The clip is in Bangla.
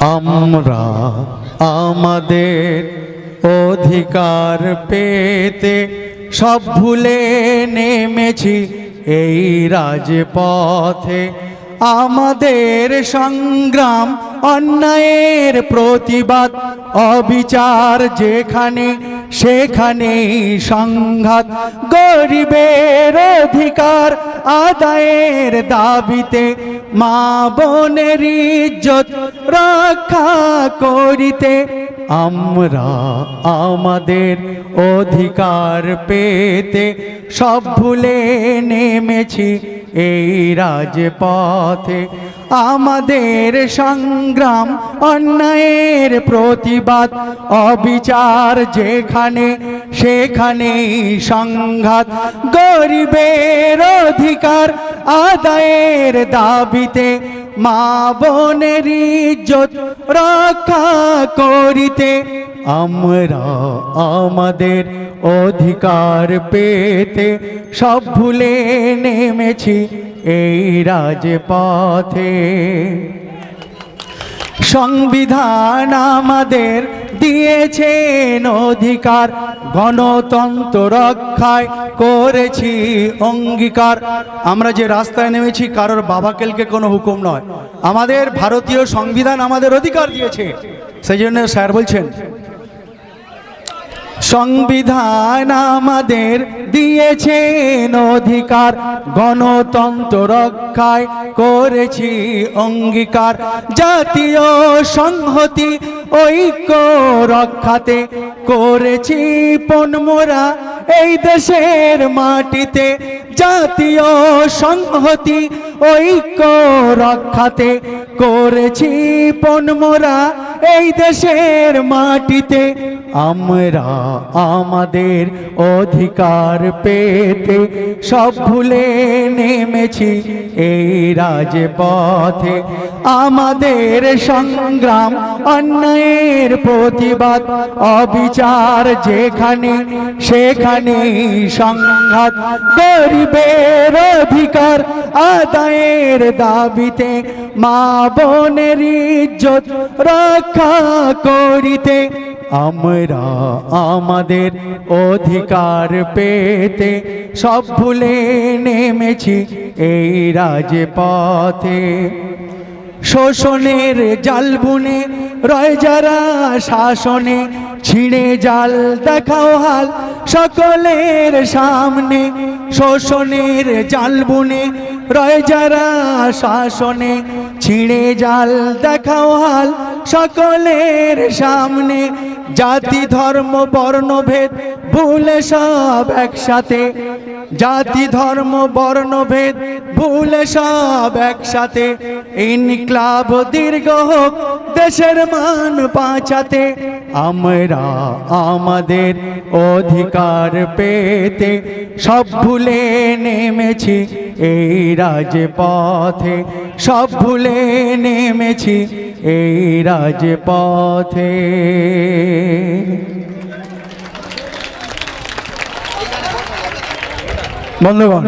আমরা আমাদের অধিকার পেতে সব ভুলে নেমেছি এই রাজপথে। আমাদের সংগ্রাম, অন্যায়ের প্রতিবাদ, অবিচার যেখানে সেখানেই সংঘাত। গরিবের অধিকার আদায়ের দাবিতে মা বোনের ইজ্জত রক্ষা করিতে আমরা আমাদের অধিকার পেতে সব ভুলে নেমেছি এই রাজপথে। আমাদের সংগ্রাম অন্যায়ের প্রতিবাদ, অবিচার যেখানে সেখানেই সংঘাত, গরিবের অধিকার আদায়ের দাবিতে মা বোনের ইজ্জত রক্ষা করিতে আমরা আমাদের অধিকার পেতে সব ভুলে নেমেছি এই রাজপথে। সংবিধান আমাদের দিয়েছেন অধিকার, গণতন্ত্র রক্ষায় করেছি অঙ্গীকার। আমরা যে রাস্তায় নেমেছি, কারোর বাবাকেলকে কোনো হুকুম নয়। আমাদের ভারতীয় সংবিধান আমাদের অধিকার দিয়েছে। সেই জন্য স্যার বলছেন, সংবিধান আমাদের দিয়েছেন অধিকার, গণতন্ত্র রক্ষায় করেছি অঙ্গীকার। জাতীয় সংহতি, ঐক্য রক্ষাতে করেছি পনমোরা। এই দেশের মাটিতে জাতীয় সংহতি, ঐক্য রক্ষাতে করেছি পনমোরা। এই দেশের মাটিতে আমরা আমাদের অধিকার পেতে সব ভুলে নেমেছি এই রাজপথে। আমাদের সংগ্রাম, অন্যায়ের প্রতিবাদ, অবিচার যেখানে সেখানে সংঘাত, গরিবের অধিকার আদায়ের দাবিতে মা বোনের ইজ্জত রক্ষা করিতে আমরা আমাদের অধিকার পেতে সব ভুলে নেমেছি এই রাজপথে। শোষণের জাল বুনে রয় যারা শাসনে, ছিঁড়ে জাল দেখাও হাল সকলের সামনে। শোষণের জাল বুনে রয় যারা শাসনে ছিঁড়ে জাল দেখাও হাল সকলের সামনে। জাতি, ধর্ম বর্ণভেদ ভুলে সব একসাথে। জাতি, ধর্ম বর্ণভেদ ভুলে সব একসাথে। ইনক্লাব দীর্ঘ হোক দেশের মান বাঁচাতে আমরা আমাদের অধিকার পেতে সব ভুলে নেমেছি এই রাজপথে। সব ভুলে নেমেছি এই রাজপথে। বন্ধুগণ